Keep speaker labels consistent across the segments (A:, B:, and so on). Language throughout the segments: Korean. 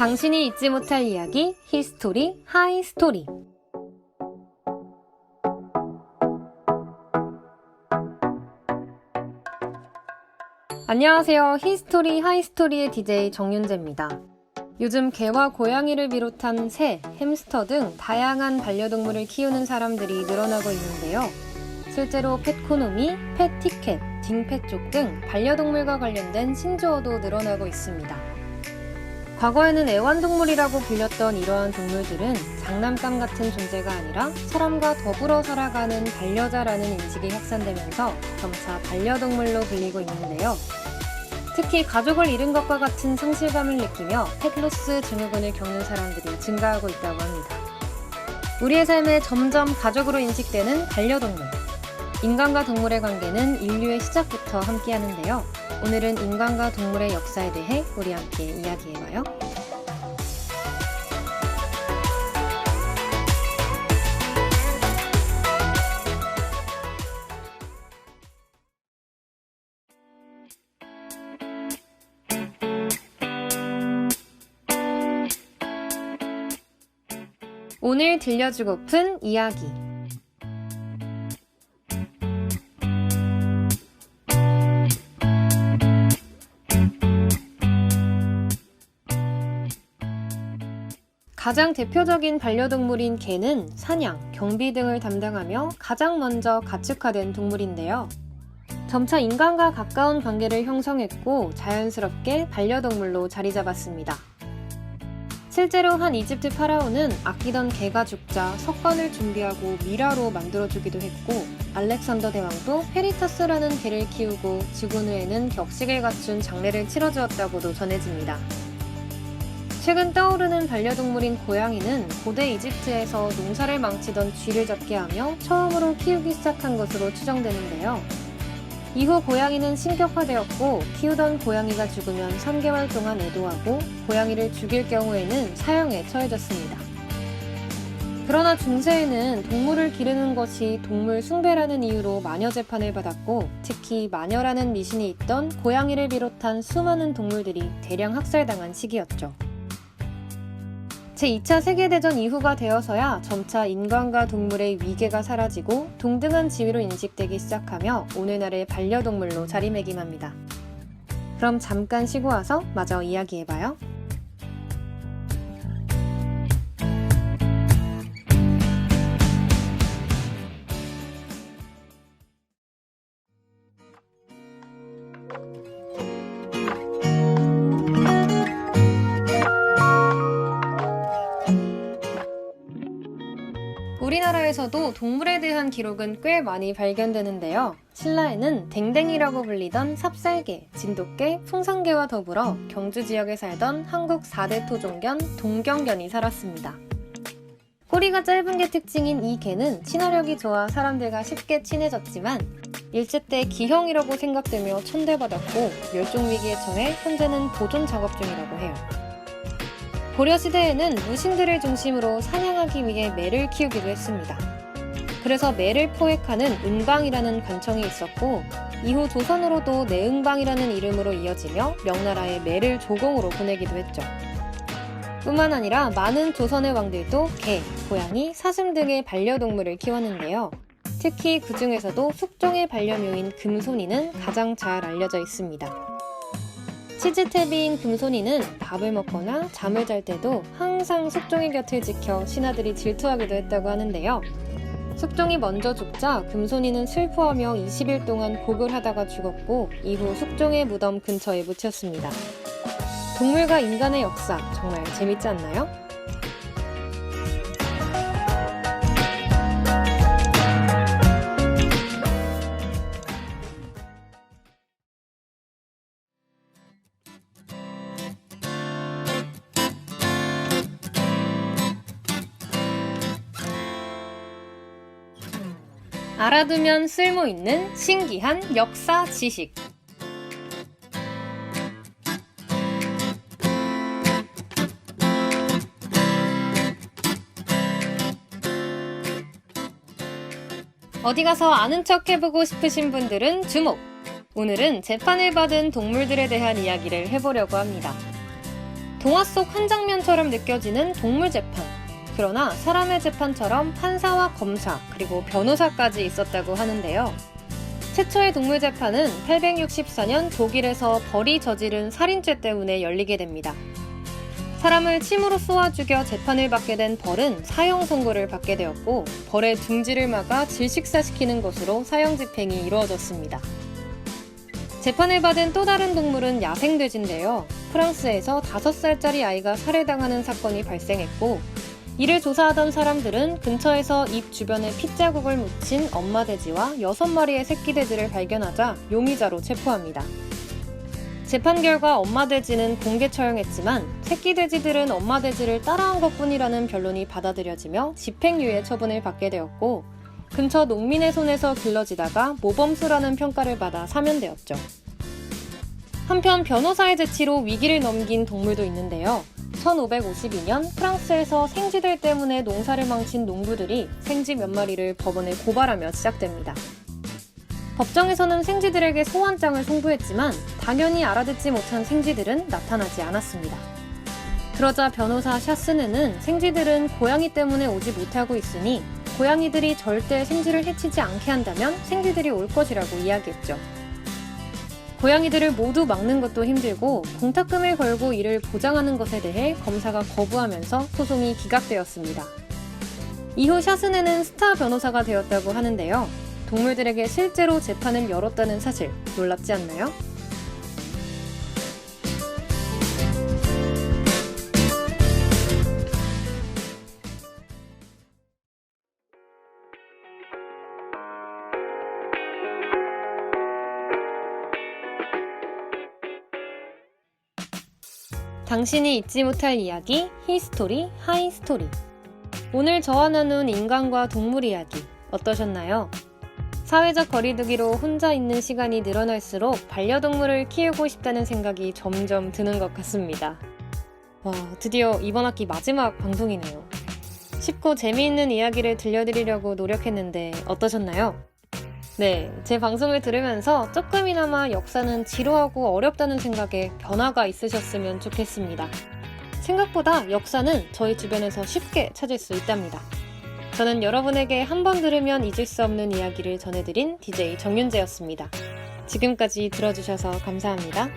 A: 당신이 잊지 못할 이야기 히스토리 하이 스토리 안녕하세요. 히스토리 하이스토리의 DJ 정윤재입니다. 요즘 개와 고양이를 비롯한 새, 햄스터 등 다양한 반려동물을 키우는 사람들이 늘어나고 있는데요. 실제로 펫코노미, 펫티켓, 딩펫족 등 반려동물과 관련된 신조어도 늘어나고 있습니다. 과거에는 애완동물이라고 불렸던 이러한 동물들은 장난감 같은 존재가 아니라 사람과 더불어 살아가는 반려자라는 인식이 확산되면서 점차 반려동물로 불리고 있는데요. 특히 가족을 잃은 것과 같은 상실감을 느끼며 펫로스 증후군을 겪는 사람들이 증가하고 있다고 합니다. 우리의 삶에 점점 가족으로 인식되는 반려동물. 인간과 동물의 관계는 인류의 시작부터 함께 하는데요. 오늘은 인간과 동물의 역사에 대해 우리 함께 이야기해봐요. 오늘 들려주고픈 이야기. 가장 대표적인 반려동물인 개는 사냥, 경비 등을 담당하며 가장 먼저 가축화된 동물인데요. 점차 인간과 가까운 관계를 형성했고 자연스럽게 반려동물로 자리 잡았습니다. 실제로 한 이집트 파라오는 아끼던 개가 죽자 석관을 준비하고 미라로 만들어주기도 했고 알렉산더 대왕도 페리타스라는 개를 키우고 죽은 후에는 격식을 갖춘 장례를 치러주었다고도 전해집니다. 최근 떠오르는 반려동물인 고양이는 고대 이집트에서 농사를 망치던 쥐를 잡게 하며 처음으로 키우기 시작한 것으로 추정되는데요. 이후 고양이는 신격화되었고 키우던 고양이가 죽으면 3개월 동안 애도하고 고양이를 죽일 경우에는 사형에 처해졌습니다. 그러나 중세에는 동물을 기르는 것이 동물 숭배라는 이유로 마녀 재판을 받았고 특히 마녀라는 미신이 있던 고양이를 비롯한 수많은 동물들이 대량 학살당한 시기였죠. 제2차 세계대전 이후가 되어서야 점차 인간과 동물의 위계가 사라지고 동등한 지위로 인식되기 시작하며 오늘날의 반려동물로 자리매김합니다. 그럼 잠깐 쉬고 와서 마저 이야기해봐요. 우리나라에서도 동물에 대한 기록은 꽤 많이 발견되는데요. 신라에는 댕댕이라고 불리던 삽살개, 진돗개, 풍산개와 더불어 경주 지역에 살던 한국 4대 토종견 동경견이 살았습니다. 꼬리가 짧은 게 특징인 이 개는 친화력이 좋아 사람들과 쉽게 친해졌지만 일제 때 기형이라고 생각되며 천대받았고 멸종 위기에 처해 현재는 보존 작업 중이라고 해요. 고려시대에는 무신들을 중심으로 사냥하기 위해 매를 키우기도 했습니다. 그래서 매를 포획하는 은방이라는 관청이 있었고 이후 조선으로도 내은방이라는 이름으로 이어지며 명나라에 매를 조공으로 보내기도 했죠. 뿐만 아니라 많은 조선의 왕들도 개, 고양이, 사슴 등의 반려동물을 키웠는데요. 특히 그 중에서도 숙종의 반려묘인 금손이는 가장 잘 알려져 있습니다. 치즈태비인 금손이는 밥을 먹거나 잠을 잘 때도 항상 숙종의 곁을 지켜 신하들이 질투하기도 했다고 하는데요. 숙종이 먼저 죽자 금손이는 슬퍼하며 20일 동안 곡을 하다가 죽었고 이후 숙종의 무덤 근처에 묻혔습니다. 동물과 인간의 역사 정말 재밌지 않나요? 알아두면 쓸모 있는 신기한 역사 지식. 어디 가서 아는 척 해보고 싶으신 분들은 주목! 오늘은 재판을 받은 동물들에 대한 이야기를 해보려고 합니다. 동화 속 한 장면처럼 느껴지는 동물 재판. 그러나 사람의 재판처럼 판사와 검사, 그리고 변호사까지 있었다고 하는데요. 최초의 동물 재판은 864년 독일에서 벌이 저지른 살인죄 때문에 열리게 됩니다. 사람을 침으로 쏘아 죽여 재판을 받게 된 벌은 사형 선고를 받게 되었고 벌의 둥지를 막아 질식사시키는 것으로 사형 집행이 이루어졌습니다. 재판을 받은 또 다른 동물은 야생돼지인데요. 프랑스에서 5살짜리 아이가 살해당하는 사건이 발생했고 이를 조사하던 사람들은 근처에서 입 주변에 핏자국을 묻힌 엄마 돼지와 6마리의 새끼 돼지를 발견하자 용의자로 체포합니다. 재판 결과 엄마 돼지는 공개 처형했지만 새끼 돼지들은 엄마 돼지를 따라한 것뿐이라는 변론이 받아들여지며 집행유예 처분을 받게 되었고 근처 농민의 손에서 길러지다가 모범수라는 평가를 받아 사면되었죠. 한편 변호사의 재치로 위기를 넘긴 동물도 있는데요. 1552년 프랑스에서 생쥐들 때문에 농사를 망친 농부들이 생쥐 몇 마리를 법원에 고발하며 시작됩니다. 법정에서는 생쥐들에게 소환장을 송부했지만 당연히 알아듣지 못한 생쥐들은 나타나지 않았습니다. 그러자 변호사 샤스네는 생쥐들은 고양이 때문에 오지 못하고 있으니 고양이들이 절대 생쥐를 해치지 않게 한다면 생쥐들이 올 것이라고 이야기했죠. 고양이들을 모두 막는 것도 힘들고 공탁금을 걸고 이를 보장하는 것에 대해 검사가 거부하면서 소송이 기각되었습니다. 이후 샤스네는 스타 변호사가 되었다고 하는데요. 동물들에게 실제로 재판을 열었다는 사실 놀랍지 않나요? 당신이 잊지 못할 이야기 히스토리 하이스토리 오늘 저와 나눈 인간과 동물 이야기 어떠셨나요? 사회적 거리두기로 혼자 있는 시간이 늘어날수록 반려동물을 키우고 싶다는 생각이 점점 드는 것 같습니다. 와, 드디어 이번 학기 마지막 방송이네요. 쉽고 재미있는 이야기를 들려드리려고 노력했는데 어떠셨나요? 네, 제 방송을 들으면서 조금이나마 역사는 지루하고 어렵다는 생각에 변화가 있으셨으면 좋겠습니다. 생각보다 역사는 저희 주변에서 쉽게 찾을 수 있답니다. 저는 여러분에게 한 번 들으면 잊을 수 없는 이야기를 전해드린 DJ 정윤재였습니다. 지금까지 들어주셔서 감사합니다.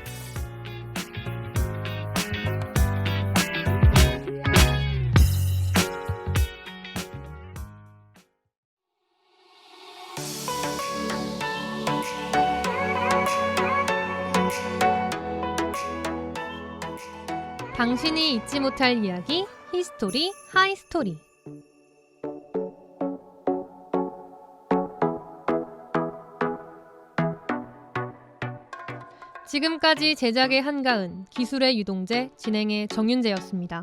A: 당신이 잊지 못할 이야기 히스토리 하이스토리 지금까지 제작의 한가은, 기술의 유동재, 진행의 정윤재였습니다.